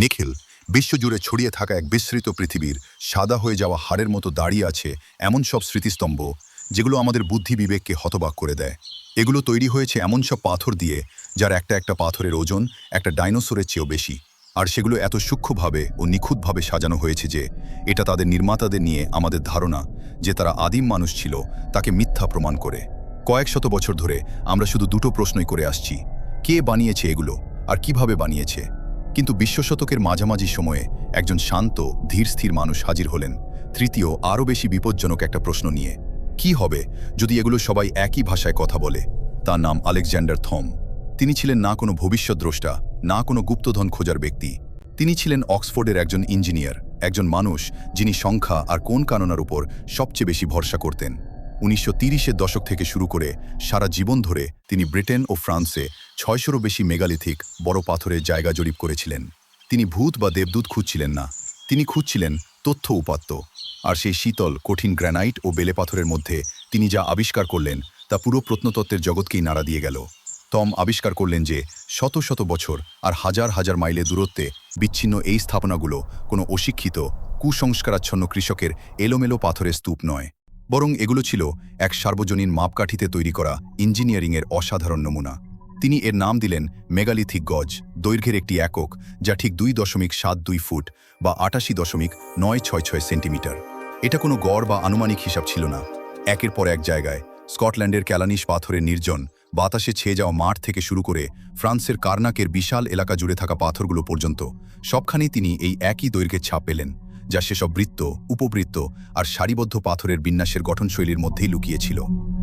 নিখিল, বিশ্বজুড়ে ছড়িয়ে থাকা এক বিস্তৃত পৃথিবীর সাদা হয়ে যাওয়া হাড়ের মতো দাঁড়িয়ে আছে এমন সব স্মৃতিস্তম্ভ যেগুলো আমাদের বুদ্ধি বিবেককে হতবাক করে দেয়। এগুলো তৈরি হয়েছে এমন সব পাথর দিয়ে যার একটা একটা পাথরের ওজন একটা ডাইনোসরের চেয়েও বেশি। আর সেগুলো এত সূক্ষ্মভাবে ও নিখুঁতভাবে সাজানো হয়েছে যে এটা তাদের নির্মাতাদের নিয়ে আমাদের ধারণা যে তারা আদিম মানুষ ছিল, তাকে মিথ্যা প্রমাণ করে। কয়েক শত বছর ধরে আমরা শুধু দুটো প্রশ্নই করে আসছি, কে বানিয়েছে এগুলো আর কীভাবে বানিয়েছে? কিন্তু বিশ্ব শতকের মাঝামাঝি সময়ে একজন শান্ত ধীরস্থির মানুষ হাজির হলেন। তৃতীয়, আরও বেশি বিপজ্জনক একটা প্রশ্ন নিয়ে। কি হবে যদি এগুলো সবাই একই ভাষায় কথা বলে? তার নাম আলেকজান্ডার থম। তিনি ছিলেন না কোনো ভবিষ্যদ্রষ্টা, না কোনো গুপ্তধন খোঁজার ব্যক্তি। তিনি ছিলেন অক্সফোর্ডের একজন ইঞ্জিনিয়ার, একজন মানুষ যিনি সংখ্যা আর কোন কাননার উপর সবচেয়ে বেশি ভরসা করতেন। উনিশশো তিরিশের দশক থেকে শুরু করে সারা জীবন ধরে তিনি ব্রিটেন ও ফ্রান্সে ছয়শোরও বেশি মেগালিথিক বড় পাথরের জায়গা জরিপ করেছিলেন। তিনি ভূত বা দেবদূত খুঁজছিলেন না। তিনি খুঁজছিলেন তথ্য উপাত্ত। আর সেই শীতল, কঠিন গ্র্যানাইট ও বেলে পাথরের মধ্যে তিনি যা আবিষ্কার করলেন, তা পুরো প্রত্নতত্ত্বের জগৎকেই নাড়া দিয়ে গেল। তম আবিষ্কার করলেন যে, শত শত বছর আর হাজার হাজার মাইলের দূরত্বে বিচ্ছিন্ন এই স্থাপনাগুলো কোনো অশিক্ষিত, কুসংস্কারাচ্ছন্ন কৃষকের এলোমেলো পাথরের স্তূপ নয়। বরং এগুলো ছিল এক সার্বজনীন মাপকাঠিতে তৈরি করা ইঞ্জিনিয়ারিংয়ের অসাধারণ নমুনা। তিনি এর নাম দিলেন মেগালিথিক গজ, দৈর্ঘ্যের একটি একক, যা ঠিক দুই দশমিক সাত দুই ফুট বা আটাশি দশমিক নয় ছয় ছয় সেন্টিমিটার। এটা কোনো গড় বা আনুমানিক হিসাব ছিল না। একের পর এক জায়গায়, স্কটল্যান্ডের ক্যালানিশ পাথরের নির্জন, বাতাসে ছেয়ে যাওয়া মাঠ থেকে শুরু করে ফ্রান্সের কার্নাকের বিশাল এলাকা জুড়ে থাকা পাথরগুলো পর্যন্ত সবখানেই তিনি এই একই দৈর্ঘ্যের ছাপ পেলেন। যা সেসব বৃত্ত, উপবৃত্ত আর সারিবদ্ধ পাথরের বিন্যাসের গঠনশৈলীর মধ্যেই লুকিয়েছিল।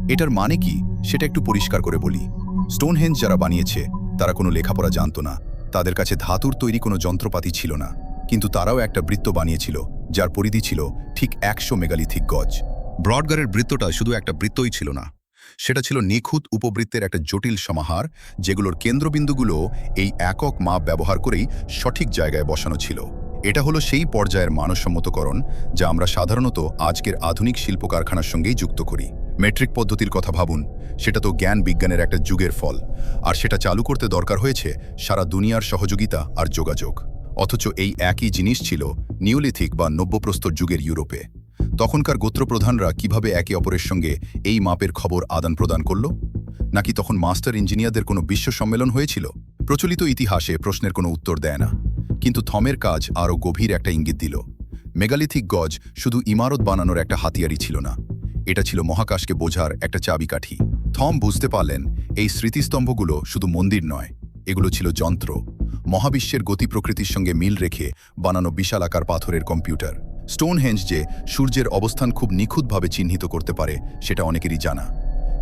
এটার মানে কি? সেটা একটু পরিষ্কার করে বলি। স্টোনহেঞ্জ যারা বানিয়েছে, তারা কোনো লেখাপড়া জানত না। তাদের কাছে ধাতুর তৈরি কোনো যন্ত্রপাতি ছিল না। কিন্তু তারাও একটা বৃত্ত বানিয়েছিল, যার পরিধি ছিল ঠিক একশো মেগালিথিক গজ। ব্রডগারের বৃত্তটা শুধু একটা বৃত্তই ছিল না। সেটা ছিল নিখুঁত উপবৃত্তের একটা জটিল সমাহার, যেগুলোর কেন্দ্রবিন্দুগুলো এই একক মাপ ব্যবহার করেই সঠিক জায়গায় বসানো ছিল। এটা হলো সেই পর্যায়ের মানসম্মতকরণ যা আমরা সাধারণত আজকের আধুনিক শিল্প কারখানার সঙ্গেই যুক্ত করি। মেট্রিক পদ্ধতির কথা ভাবুন, সেটা তো জ্ঞান বিজ্ঞানের একটা যুগের ফল, আর সেটা চালু করতে দরকার হয়েছে সারা দুনিয়ার সহযোগিতা আর যোগাযোগ। অথচ এই একই জিনিস ছিল নিউলিথিক বা নব্যপ্রস্তর যুগের ইউরোপে। তখনকার গোত্রপ্রধানরা কীভাবে একে অপরের সঙ্গে এই মাপের খবর আদান প্রদান করল? নাকি তখন মাস্টার ইঞ্জিনিয়ারদের কোনো বিশ্ব সম্মেলন হয়েছিল? প্রচলিত ইতিহাসে প্রশ্নের কোনো উত্তর দেয় না। কিন্তু থমের কাজ আরও গভীর একটা ইঙ্গিত দিল। মেগালিথিক গজ শুধু ইমারত বানানোর একটা হাতিয়ারই ছিল না। এটা ছিল মহাকাশকে বোঝার একটা চাবিকাঠি। থম বুঝতে পারলেন, এই স্মৃতিস্তম্ভগুলো শুধু মন্দির নয়, এগুলো ছিল যন্ত্র। মহাবিশ্বের গতি প্রকৃতির সঙ্গে মিল রেখে বানানো বিশালাকার পাথরের কম্পিউটার। স্টোনহেঞ্জ যে সূর্যের অবস্থান খুব নিখুঁতভাবে চিহ্নিত করতে পারে, সেটা অনেকেরই জানা।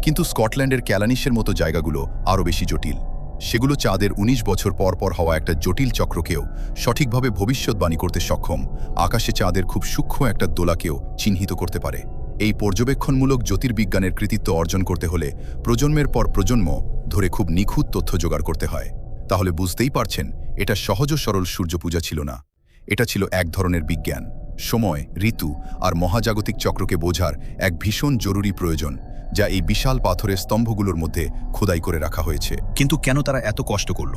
কিন্তু স্কটল্যান্ডের ক্যালানিসের মতো জায়গাগুলো আরও বেশি জটিল। সেগুলো চাঁদের ১৯ বছর পর পর হওয়া একটা জটিল চক্রকেও সঠিকভাবে ভবিষ্যৎবাণী করতে সক্ষম। আকাশে চাঁদের খুব সূক্ষ্ম একটা দোলাকেও চিহ্নিত করতে পারে। এই পর্যবেক্ষণমূলক জ্যোতির্বিজ্ঞানের কৃতিত্ব অর্জন করতে হলে প্রজন্মের পর প্রজন্ম ধরে খুব নিখুঁত তথ্য জোগাড় করতে হয়। তাহলে বুঝতেই পারছেন, এটা সহজ সরল সূর্যপূজা ছিল না। এটা ছিল এক ধরনের বিজ্ঞান। সময়, ঋতু আর মহাজাগতিক চক্রকে বোঝার এক ভীষণ জরুরি প্রয়োজন। যা এই বিশাল পাথরের স্তম্ভগুলোর মধ্যে খোদাই করে রাখা হয়েছে। কিন্তু কেন তারা এত কষ্ট করল?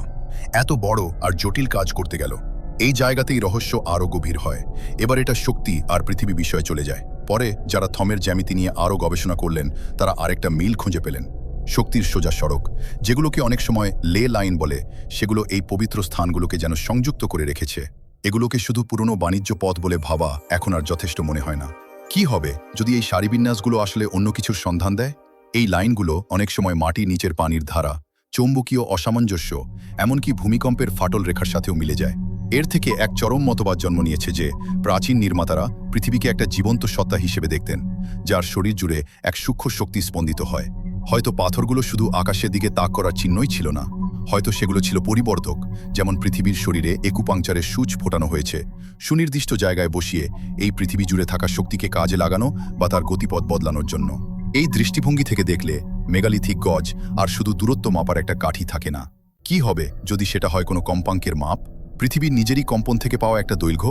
এত বড় আর জটিল কাজ করতে গেল। এই জায়গাতেই রহস্য আরও গভীর হয়। এবার এটা শক্তি আর পৃথিবী বিষয়ে চলে যায়। পরে যারা থমের জ্যামিতি নিয়ে আরও গবেষণা করলেন তারা আরেকটা মিল খুঁজে পেলেন। শক্তির সোজা সড়ক যেগুলোকে অনেক সময় লে লাইন বলে সেগুলো এই পবিত্র স্থানগুলোকে যেন সংযুক্ত করে রেখেছে। এগুলোকে শুধু পুরনো বাণিজ্য পথ বলে ভাবা এখন আর যথেষ্ট মনে হয় না। কি হবে যদি এই সারিবিন্যাসগুলো আসলে অন্য কিছুর সন্ধান দেয়? এই লাইনগুলো অনেক সময় মাটি নিচের পানির ধারা, চৌম্বকীয় অসামঞ্জস্য, এমনকি ভূমিকম্পের ফাটল রেখার সাথেও মিলে যায়। এর থেকে এক চরম মতবাদ জন্ম নিয়েছে যে প্রাচীন নির্মাতারা পৃথিবীকে একটা জীবন্ত সত্তা হিসেবে দেখতেন, যার শরীর জুড়ে এক সূক্ষ্ম শক্তি স্পন্দিত হয়। হয়তো পাথরগুলো শুধু আকাশের দিকে তাক করার চিহ্নই ছিল না। হয়তো সেগুলো ছিল পরিবর্ধক, যেমন পৃথিবীর শরীরে একুপাংচারের সূচ ফোটানো হয়েছে। সুনির্দিষ্ট জায়গায় বসিয়ে এই পৃথিবী জুড়ে থাকা শক্তিকে কাজে লাগানো বা তার গতিপথ বদলানোর জন্য। এই দৃষ্টিভঙ্গি থেকে দেখলে মেগালিথিক গজ আর শুধু দূরত্ব মাপার একটা কাঠি থাকে না। কি হবে যদি সেটা হয় কোনো কম্পাঙ্কের মাপ? পৃথিবীর নিজেরই কম্পন থেকে পাওয়া একটা দৈর্ঘ্য?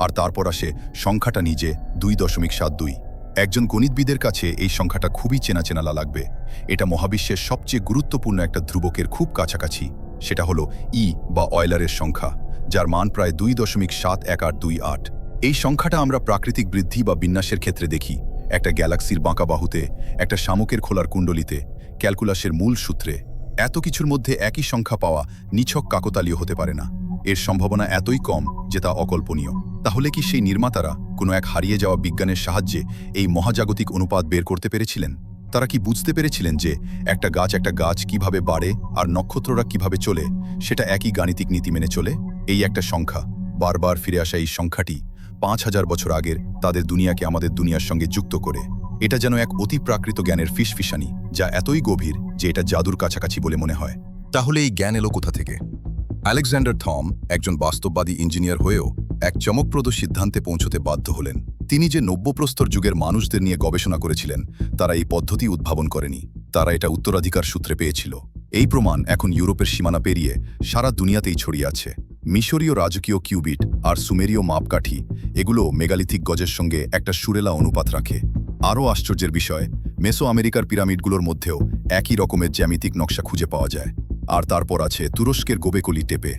আর তারপর আসে সংখ্যাটা নিজে দুই দশমিক সাত দুই। একজন গণিতবিদের কাছে এই সংখ্যাটা খুবই চেনা চেনালা লাগবে। এটা মহাবিশ্বের সবচেয়ে গুরুত্বপূর্ণ একটা ধ্রুবকের খুব কাছাকাছি। সেটা হলো ই বা অয়লারের সংখ্যা, যার মান প্রায় দুই দশমিক সাত এক আট দুই আট। এই সংখ্যাটা আমরা প্রাকৃতিক বৃদ্ধি বা বিন্যাসের ক্ষেত্রে দেখি। একটা গ্যালাক্সির বাঁকা বাহুতে, একটা শামুকের খোলার কুণ্ডলিতে, ক্যালকুলাসের মূল সূত্রে। এত কিছুর মধ্যে একই সংখ্যা পাওয়া নিছক কাকতালীয় হতে পারে না। এর সম্ভাবনা এতই কম যে তা অকল্পনীয়। তাহলে কি সেই নির্মাতারা কোনো এক হারিয়ে যাওয়া বিজ্ঞানের সাহায্যে এই মহাজাগতিক অনুপাত বের করতে পেরেছিলেন? তারা কি বুঝতে পেরেছিলেন যে একটা গাছ একটা গাছ কীভাবে বাড়ে আর নক্ষত্ররা কীভাবে চলে, সেটা একই গাণিতিক নীতি মেনে চলে? এই একটা সংখ্যা, বারবার ফিরে আসা এই সংখ্যাটি পাঁচ হাজার বছর আগের তাদের দুনিয়াকে আমাদের দুনিয়ার সঙ্গে যুক্ত করে। এটা যেন এক অতি প্রাকৃত জ্ঞানের ফিসফিসানি, যা এতই গভীর যে এটা জাদুর কাছাকাছি বলে মনে হয়। তাহলে এই জ্ঞান এলো কোথা থেকে? আলেকজান্ডার থম একজন বাস্তববাদী ইঞ্জিনিয়ার হয়েও এক চমকপ্রদ সিদ্ধান্তে পৌঁছতে বাধ্য হলেন। তিনি যে নব্যপ্রস্তর যুগের মানুষদের নিয়ে গবেষণা করেছিলেন, তারা এই পদ্ধতি উদ্ভাবন করেনি। তারা এটা উত্তরাধিকার সূত্রে পেয়েছিল। এই প্রমাণ এখন ইউরোপের সীমানা পেরিয়ে সারা দুনিয়াতেই ছড়িয়ে আছে। মিশরীয় রাজকীয় কিউবিট আর সুমেরীয় মাপকাঠি, এগুলো মেগালিথিক গজের সঙ্গে একটা সুরেলা অনুপাত রাখে। আরও আশ্চর্যের বিষয় মেসো আমেরিকার পিরামিডগুলোর মধ্যেও একই রকমের জ্যামিতিক নকশা খুঁজে পাওয়া যায়। আর তারপর আছে তুরস্কের গোবেকলি টেপে।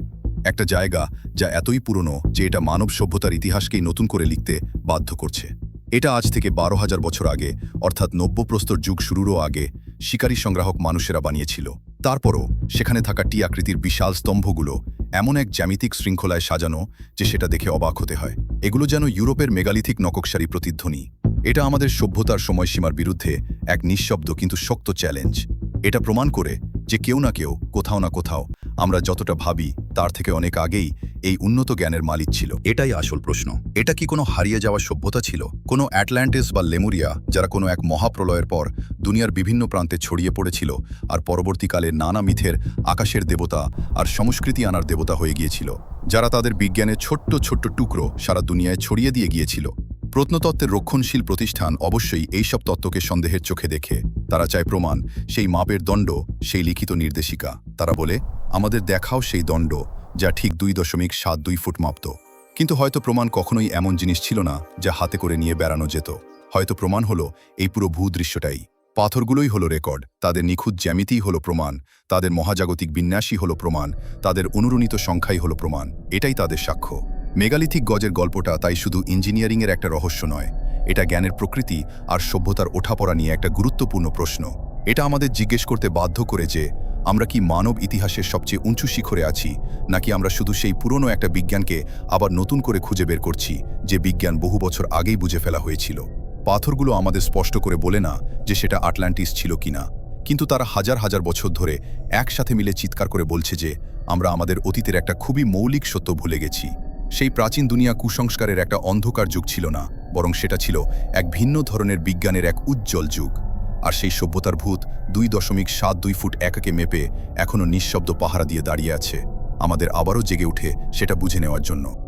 একটা জায়গা যা এতই পুরনো যে এটা মানব সভ্যতার ইতিহাসকেই নতুন করে লিখতে বাধ্য করছে। এটা আজ থেকে বারো হাজার বছর আগে, অর্থাৎ নব্যপ্রস্তর যুগ শুরুরও আগে, শিকারী সংগ্রাহক মানুষেরা বানিয়েছিল। তারপরও সেখানে থাকা টি আকৃতির বিশাল স্তম্ভগুলো এমন এক জ্যামিতিক শৃঙ্খলায় সাজানো যে সেটা দেখে অবাক হতে হয়। এগুলো যেন ইউরোপের মেগালিথিক নকশারি প্রতিধ্বনি। এটা আমাদের সভ্যতার সময়সীমার বিরুদ্ধে এক নিঃশব্দ কিন্তু শক্ত চ্যালেঞ্জ। এটা প্রমাণ করে যে কেউ না কেউ, কোথাও না কোথাও, আমরা যতটা ভাবি, তার থেকে অনেক আগেই এই উন্নত জ্ঞানের মালিক ছিল। এটাই আসল প্রশ্ন। এটা কি কোনো হারিয়ে যাওয়া সভ্যতা ছিল? কোনো অ্যাটল্যান্টিস বা লেমুরিয়া, যারা কোনো এক মহাপ্রলয়ের পর দুনিয়ার বিভিন্ন প্রান্তে ছড়িয়ে পড়েছিল আর পরবর্তীকালে নানা মিথের আকাশের দেবতা আর সংস্কৃতি আনার দেবতা হয়ে গিয়েছিল, যারা তাদের বিজ্ঞানের ছোট্ট ছোট্ট টুকরো সারা দুনিয়ায় ছড়িয়ে দিয়ে গিয়েছিল। প্রত্নতত্ত্বের রক্ষণশীল প্রতিষ্ঠান অবশ্যই এইসব তত্ত্বকে সন্দেহের চোখে দেখে। তারা চায় প্রমাণ, সেই মাপের দণ্ড, সেই লিখিত নির্দেশিকা। তারা বলে, আমাদের দেখাও সেই দণ্ড, যা ঠিক দুই দশমিক সাত দুই ফুট মাপত। কিন্তু হয়তো প্রমাণ কখনোই এমন জিনিস ছিল না, যা হাতে করে নিয়ে বেড়ানো যেত। হয়তো প্রমাণ হলো, এই পুরো ভূদৃশ্যটাই। পাথরগুলোই হলো রেকর্ড, তাদের নিখুঁত জ্যামিতিই হলো প্রমাণ, তাদের মহাজাগতিক বিন্যাসই হলো প্রমাণ, তাদের অনুরণিত সংখ্যাই হলো প্রমাণ, এটাই তাদের সাক্ষ্য। মেগালিথিক গজের গল্পটা তাই শুধু ইঞ্জিনিয়ারিংয়ের একটা রহস্য নয়, এটা জ্ঞানের প্রকৃতি আর সভ্যতার ওঠাপড়া নিয়ে একটা গুরুত্বপূর্ণ প্রশ্ন। এটা আমাদের জিজ্ঞেস করতে বাধ্য করে যে, আমরা কি মানব ইতিহাসের সবচেয়ে উঁচু শিখরে আছি, নাকি আমরা শুধু সেই পুরনো একটা বিজ্ঞানকে আবার নতুন করে খুঁজে বের করছি, যে বিজ্ঞান বহু বছর আগেই বুঝে ফেলা হয়েছিল? পাথরগুলো আমাদের স্পষ্ট করে বলে না যে সেটা আটলান্টিস ছিল কিনা কিন্তু তারা হাজার হাজার বছর ধরে একসাথে মিলে চিৎকার করে বলছে যে, আমরা আমাদের অতীতের একটা খুবই মৌলিক সত্য ভুলে গেছি। সেই প্রাচীন দুনিয়া কুসংস্কারের একটা অন্ধকার যুগ ছিল না, বরং সেটা ছিল এক ভিন্ন ধরনের বিজ্ঞানের এক উজ্জ্বল যুগ। আর সেই সভ্যতার ভূত দুই দশমিক সাত দুই ফুট একাকে মেপে এখনও নিঃশব্দ পাহারা দিয়ে দাঁড়িয়ে আছে। আমাদের আবারও জেগে উঠে সেটা বুঝে নেওয়ার জন্য।